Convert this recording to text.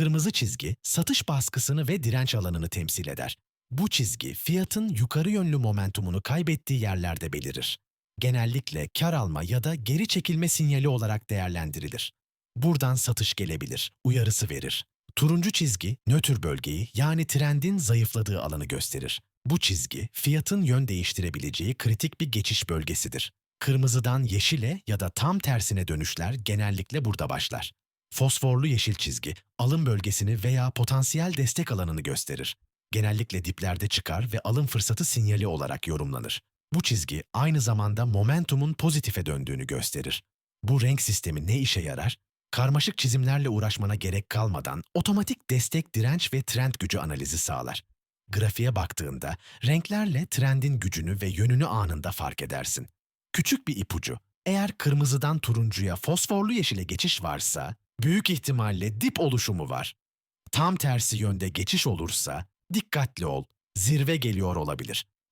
Kırmızı çizgi satış baskısını ve direnç alanını temsil eder. Bu çizgi fiyatın yukarı yönlü momentumunu kaybettiği yerlerde belirir. Genellikle kar alma ya da geri çekilme sinyali olarak değerlendirilir. Buradan satış gelebilir, uyarısı verir. Turuncu çizgi nötr bölgeyi yani trendin zayıfladığı alanı gösterir. Bu çizgi fiyatın yön değiştirebileceği kritik bir geçiş bölgesidir. Kırmızıdan yeşile ya da tam tersine dönüşler genellikle burada başlar. Fosforlu yeşil çizgi alım bölgesini veya potansiyel destek alanını gösterir. Genellikle diplerde çıkar ve alım fırsatı sinyali olarak yorumlanır. Bu çizgi aynı zamanda momentumun pozitife döndüğünü gösterir. Bu renk sistemi ne işe yarar? Karmaşık çizimlerle uğraşmana gerek kalmadan otomatik destek, direnç ve trend gücü analizi sağlar. Grafiğe baktığında renklerle trendin gücünü ve yönünü anında fark edersin. Küçük bir ipucu. Eğer kırmızıdan turuncuya fosforlu yeşile geçiş varsa, büyük ihtimalle dip oluşumu var. Tam tersi yönde geçiş olursa dikkatli ol, zirve geliyor olabilir.